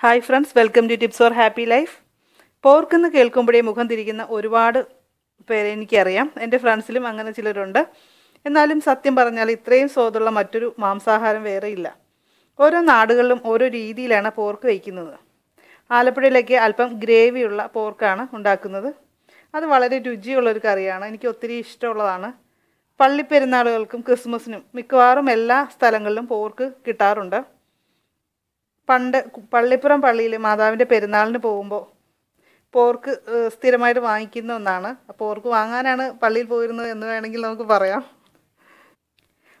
Hi friends welcome to tips for happy life പോർക്കെന്ന് കേൾക്കുമ്പോഴേ മുഖം തിരിക്കുന്ന ഒരുപാട് പേരെ എനിക്കറിയാം. എന്റെ ഫ്രണ്ട്സിലും അങ്ങനെ ചിലരുണ്ട്. എന്നാലും സത്യം പറഞ്ഞാൽ ഇത്രയും സ്വാദുള്ള മറ്റൊരു മാംസാഹാരം വേറെ ഇല്ല. ഓരോ നാടുകളിലും ഓരോ രീതിയിലാണ് പോർക്ക് വയ്ക്കുന്നത്. ആലപ്പുഴയിലേക്ക് അല്പം ഗ്രേവിയുള്ള പോർക്കാണ് ഉണ്ടാക്കുന്നത്. അത് വളരെ രുചിയുള്ളൊരു കറിയാണ്. എനിക്ക് ഒത്തിരി ഇഷ്ടമുള്ളതാണ്. പള്ളിപ്പെരുന്നാളുകൾക്കും ക്രിസ്മസിനും മിക്കവാറും എല്ലാ സ്ഥലങ്ങളിലും പോർക്ക് കിട്ടാറുണ്ട്. പണ്ട് പള്ളിപ്പുറം പള്ളിയിൽ മാതാവിന്റെ പെരുന്നാളിന് പോകുമ്പോൾ പോർക്ക് സ്ഥിരമായിട്ട് വാങ്ങിക്കുന്ന ഒന്നാണ്. പോർക്ക് വാങ്ങാനാണ് പള്ളിയിൽ പോയിരുന്നത് എന്ന് വേണമെങ്കിൽ നമുക്ക് പറയാം.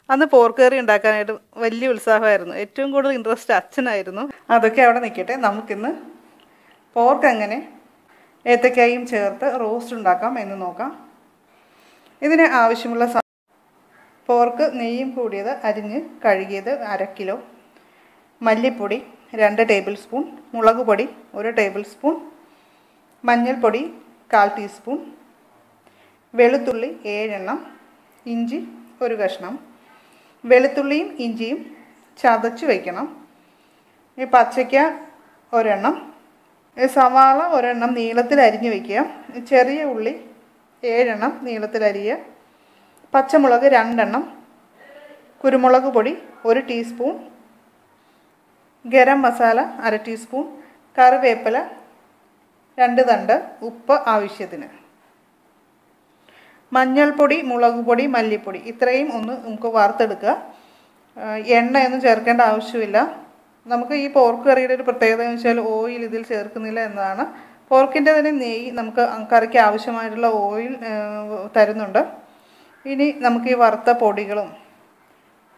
അന്ന് പോർക്ക് കറി ഉണ്ടാക്കാനായിട്ട് വലിയ ഉത്സാഹമായിരുന്നു. ഏറ്റവും കൂടുതൽ ഇൻട്രസ്റ്റ് അച്ഛനായിരുന്നു. അതൊക്കെ അവിടെ നിൽക്കട്ടെ. നമുക്കിന്ന് പോർക്ക് എങ്ങനെ ഏത്തക്കായും ചേർത്ത് റോസ്റ്റ് ഉണ്ടാക്കാം എന്ന് നോക്കാം. ഇതിന് ആവശ്യമുള്ള പോർക്ക് നെയ്യും കൂടിയത് അരിഞ്ഞ് കഴുകിയത് അര കിലോ മല്ലിപ്പൊടി രണ്ട് ടേബിൾ സ്പൂൺ മുളക് പൊടി ഒരു ടേബിൾ സ്പൂൺ മഞ്ഞൾപ്പൊടി കാൽ ടീസ്പൂൺ വെളുത്തുള്ളി ഏഴെണ്ണം ഇഞ്ചി ഒരു കഷ്ണം വെളുത്തുള്ളിയും ഇഞ്ചിയും ചതച്ച് വയ്ക്കണം ഈ പച്ചയ്ക്ക ഒരെണ്ണം സവാള ഒരെണ്ണം നീളത്തിൽ അരിഞ്ഞ് വയ്ക്കുക ചെറിയ ഉള്ളി ഏഴെണ്ണം നീളത്തിൽ അരിയുക പച്ചമുളക് രണ്ടെണ്ണം കുരുമുളക് പൊടി ഒരു ടീസ്പൂൺ ഗരം മസാല അര ടീസ്പൂൺ കറിവേപ്പില രണ്ട് തണ്ട് ഉപ്പ് ആവശ്യത്തിന്. മഞ്ഞൾപ്പൊടി മുളക് പൊടി മല്ലിപ്പൊടി ഇത്രയും ഒന്ന് നമുക്ക് വറുത്തെടുക്കുക. എണ്ണയൊന്നും ചേർക്കേണ്ട ആവശ്യമില്ല. നമുക്ക് ഈ പോർക്ക് കറിയുടെ ഒരു പ്രത്യേകത എന്ന് വെച്ചാൽ ഓയിൽ ഇതിൽ ചേർക്കുന്നില്ല എന്നതാണ്. പോർക്കിന്റെ തന്നെ നെയ്യ് നമുക്ക് കറിക്ക് ആവശ്യമായിട്ടുള്ള ഓയിൽ തരുന്നുണ്ട്. ഇനി നമുക്ക് ഈ വറുത്ത പൊടികളും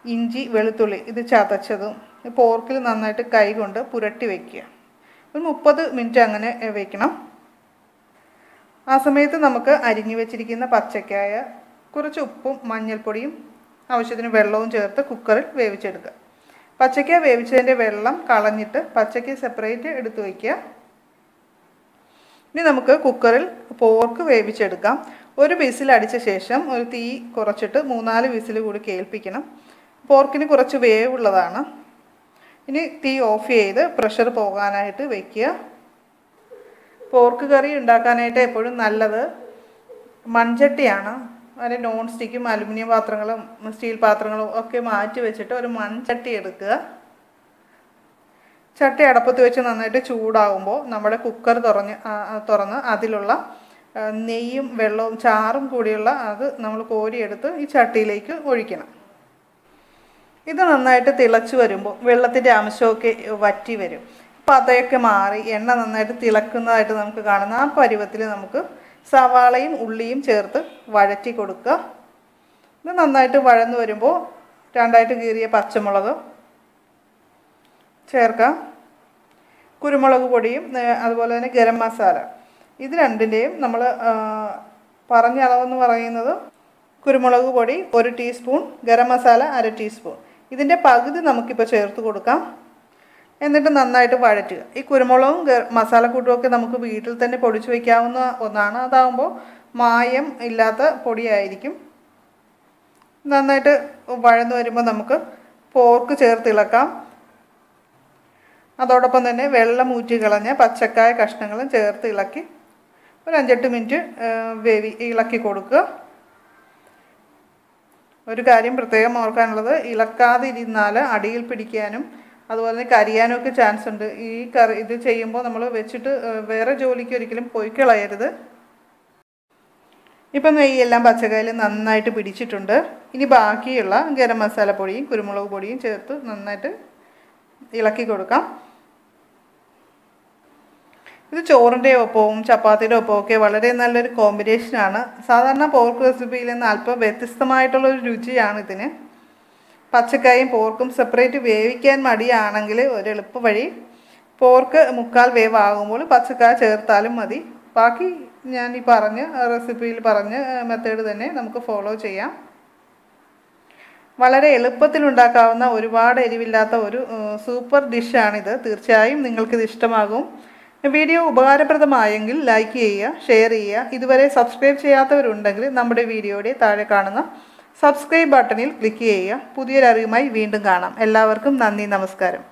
ഇഞ്ചി വെളുത്തുള്ളി ഇത് ചതച്ചതും പോർക്കിൽ നന്നായിട്ട് കൈ കൊണ്ട് പുരട്ടി വയ്ക്കുക ഒരു മുപ്പത് മിനിറ്റ് അങ്ങനെ വയ്ക്കണം ആ സമയത്ത് നമുക്ക് അരിഞ്ഞു വെച്ചിരിക്കുന്ന പച്ചക്കായ കുറച്ച് ഉപ്പും മഞ്ഞൾപ്പൊടിയും ആവശ്യത്തിന് വെള്ളവും ചേർത്ത് കുക്കറിൽ വേവിച്ചെടുക്കുക. പച്ചക്കായ വേവിച്ചതിന്റെ വെള്ളം കളഞ്ഞിട്ട് പച്ചക്ക സെപ്പറേറ്റ് എടുത്ത് വയ്ക്കുക ഇനി നമുക്ക് കുക്കറിൽ പോർക്ക് വേവിച്ചെടുക്കാം. ഒരു വിസിൽ അടിച്ച ശേഷം ഒരു തീ കുറച്ചിട്ട് മൂന്നാൽ വിസിൽ കൂടി കേൾപ്പിക്കണം. പോർക്കിന് കുറച്ച് വേവുള്ളതാണ്. ഇനി തീ ഓഫ് ചെയ്ത് പ്രഷർ പോകാനായിട്ട് വയ്ക്കുക പോർക്ക് കറി ഉണ്ടാക്കാനായിട്ട് എപ്പോഴും നല്ലത്. മൺചട്ടിയാണ്. അതിന് നോൺ സ്റ്റിക്കും അലുമിനിയം പാത്രങ്ങളും സ്റ്റീൽ പാത്രങ്ങളും ഒക്കെ മാറ്റി വെച്ചിട്ട് ഒരു മൺചട്ടി എടുക്കുക. ചട്ടി അടപ്പത്ത് വെച്ച് നന്നായിട്ട് ചൂടാകുമ്പോൾ നമ്മുടെ കുക്കർ തുറഞ്ഞ് തുറന്ന് അതിലുള്ള നെയ്യും വെള്ളവും ചാറും കൂടിയുള്ള അത് നമ്മൾ കോരിയെടുത്ത് ഈ ചട്ടിയിലേക്ക് ഒഴിക്കണം. ഇത് നന്നായിട്ട് തിളച്ച് വരുമ്പോൾ വെള്ളത്തിന്റെ അംശമൊക്കെ വറ്റി വരും. പതയൊക്കെ മാറി എണ്ണ നന്നായിട്ട് തിളക്കുന്നതായിട്ട് നമുക്ക് കാണുന്ന ആ പരുവത്തിൽ നമുക്ക് സവാളയും ഉള്ളിയും ചേർത്ത് വഴറ്റി കൊടുക്കുക. ഇത് നന്നായിട്ട് വഴന്നു വരുമ്പോൾ രണ്ടായിട്ട് കീറിയ പച്ചമുളക് ചേർക്കാം. കുരുമുളക് പൊടിയും അതുപോലെ തന്നെ ഗരം മസാല. ഇത് രണ്ടിന്റെയും നമ്മൾ പറഞ്ഞ അളവെന്ന് പറയുന്നത് കുരുമുളക് പൊടി ഒരു ടീസ്പൂൺ ഗരം മസാല അര ടീസ്പൂൺ. ഇതിന്റെ പകുതി നമുക്കിപ്പോൾ ചേർത്ത് കൊടുക്കാം. എന്നിട്ട് നന്നായിട്ട് വഴറ്റുക. ഈ കുരുമുളകും ഗ- മസാലക്കൂട്ടുമൊക്കെ നമുക്ക് വീട്ടിൽ തന്നെ പൊടിച്ചു വയ്ക്കാവുന്ന ഒന്നാണ്. അതാകുമ്പോൾ മായം ഇല്ലാത്ത പൊടിയായിരിക്കും. നന്നായിട്ട് വഴന്നു വരുമ്പോൾ നമുക്ക് പോർക്ക് ചേർത്ത് ഇളക്കാം. അതോടൊപ്പം തന്നെ വെള്ളം ഊറ്റി കളഞ്ഞ പച്ചക്കായ കഷ്ണങ്ങളും ചേർത്ത് ഇളക്കി ഒരു അഞ്ചെട്ട് മിനിറ്റ് വേവി ഇളക്കി കൊടുക്കുക. ഒരു കാര്യം പ്രത്യേകം ഓർക്കാനുള്ളത്. ഇളക്കാതിരുന്നാൽ അടിയിൽ പിടിക്കാനും അതുപോലെ തന്നെ കരിയാനും ഒക്കെ ചാൻസ് ഉണ്ട്. ഈ കറി ഇത് ചെയ്യുമ്പോൾ നമ്മൾ വെച്ചിട്ട് വേറെ ജോലിക്ക് ഒരിക്കലും പോയി കളയരുത്. ഇപ്പം നെയ്യെല്ലാം പച്ചക്കായിൽ നന്നായിട്ട് പിടിച്ചിട്ടുണ്ട്. ഇനി ബാക്കിയുള്ള ഗരം മസാല പൊടിയും കുരുമുളക് പൊടിയും ചേർത്ത് നന്നായിട്ട് ഇളക്കി കൊടുക്കാം. ഇത് ചോറിന്റെ ഒപ്പവും ചപ്പാത്തിയുടെ ഒപ്പവും ഒക്കെ വളരെ നല്ലൊരു കോമ്പിനേഷനാണ് സാധാരണ പോർക്ക് റെസിപ്പിയിൽ നിന്ന് അല്പം വ്യത്യസ്തമായിട്ടുള്ളൊരു രുചിയാണ് ഇതിന്. പച്ചക്കായും പോർക്കും സെപ്പറേറ്റ് വേവിക്കാൻ മടിയാണെങ്കിൽ ഒരു എളുപ്പ വഴി പോർക്ക് മുക്കാൽ വേവാകുമ്പോൾ പച്ചക്കായ ചേർത്താലും മതി. ബാക്കി ഞാൻ ഈ പറഞ്ഞ റെസിപ്പിയിൽ പറഞ്ഞ മെത്തേഡ് തന്നെ നമുക്ക് ഫോളോ ചെയ്യാം. വളരെ എളുപ്പത്തിൽ ഉണ്ടാക്കാവുന്ന ഒരുപാട് എരിവില്ലാത്ത ഒരു സൂപ്പർ ഡിഷാണിത് തീർച്ചയായും നിങ്ങൾക്കിത് ഇഷ്ടമാകും. വീഡിയോ ഉപകാരപ്രദമായെങ്കിൽ ലൈക്ക് ചെയ്യുക ഷെയർ ചെയ്യുക. ഇതുവരെ സബ്സ്ക്രൈബ് ചെയ്യാത്തവരുണ്ടെങ്കിൽ നമ്മുടെ വീഡിയോയുടെ താഴെ കാണുന്ന സബ്സ്ക്രൈബ് ബട്ടണിൽ ക്ലിക്ക് ചെയ്യുക. പുതിയൊരറിവുമായി വീണ്ടും കാണാം. എല്ലാവർക്കും നന്ദി നമസ്കാരം.